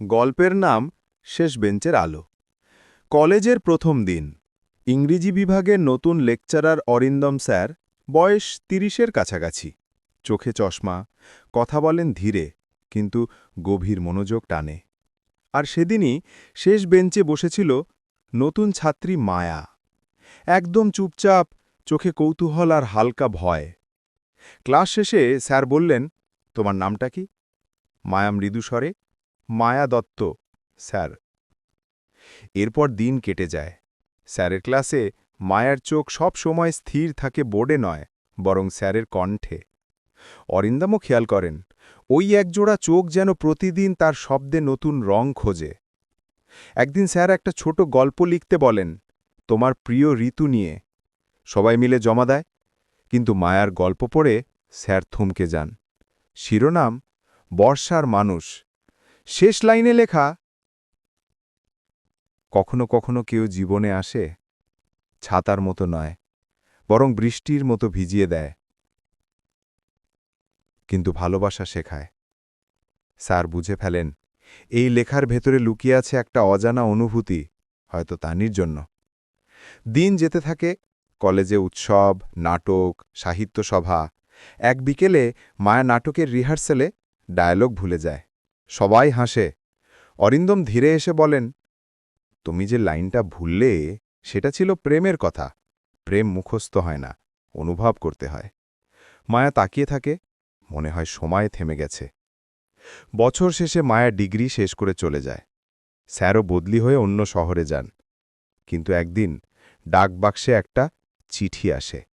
গল্পের নাম শেষ বেঞ্চের আলো। কলেজের প্রথম দিন। ইংরেজি বিভাগের নতুন লেকচারার অরিন্দম স্যার বয়স তিরিশের কাছাকাছি। চোখে চশমা, কথা বলেন ধীরে, কিন্তু গভীর মনোযোগ টানে। আর সেদিনই শেষ বেঞ্চে বসেছিল নতুন ছাত্রী মায়া। একদম চুপচাপ, চোখে কৌতূহল আর হালকা ভয়। ক্লাস শেষে স্যার বললেন, তোমার নামটা কি? মায়া মৃদুস্বরে মায়া দত্ত, স্যার। এরপর দিন কেটে যায়। স্যারের ক্লাসে মায়ার চোখ সব সময় স্থির থাকে বোর্ডে নয়, বরং স্যারের কণ্ঠে। অরিন্দামও খেয়াল করেন, ওই একজোড়া চোখ যেন প্রতিদিন তার শব্দে নতুন রং খোঁজে। একদিন স্যার একটা ছোট গল্প লিখতে বলেন, তোমার প্রিয় ঋতু নিয়ে। সবাই মিলে জমা দেয়। কিন্তু মায়ার গল্প পড়ে স্যার থমকে যান। শিরোনাম, বর্ষার মানুষ। শেষ লাইনে লেখা, কখনো কখনো কেউ জীবনে আসে ছাতার মতো নয়, বরং বৃষ্টির মতো ভিজিয়ে দেয়। কিন্তু ভালোবাসা শেখায়। স্যার বুঝে ফেলেন, এই লেখার ভেতরে লুকিয়ে আছে একটা অজানা অনুভূতি, হয়তো তানির জন্য। দিন যেতে থাকে, কলেজে উৎসব, নাটক, সাহিত্য সভা, এক বিকেলে মায়া নাটকের রিহার্সেলে ডায়ালগ ভুলে যায়। সবাই হাসে। অরিন্দম ধীরে এসে বলেন, তুমি যে লাইনটা ভুললে, সেটা ছিল প্রেমের কথা। প্রেম মুখস্থ হয় না, অনুভব করতে হয়। মায়া তাকিয়ে থাকে, মনে হয় সময় থেমে গেছে। বছর শেষে মায়া ডিগ্রি শেষ করে চলে যায়। স্যারও বদলি হয়ে অন্য শহরে যান। কিন্তু একদিন ডাকবাক্সে একটা চিঠি আসে।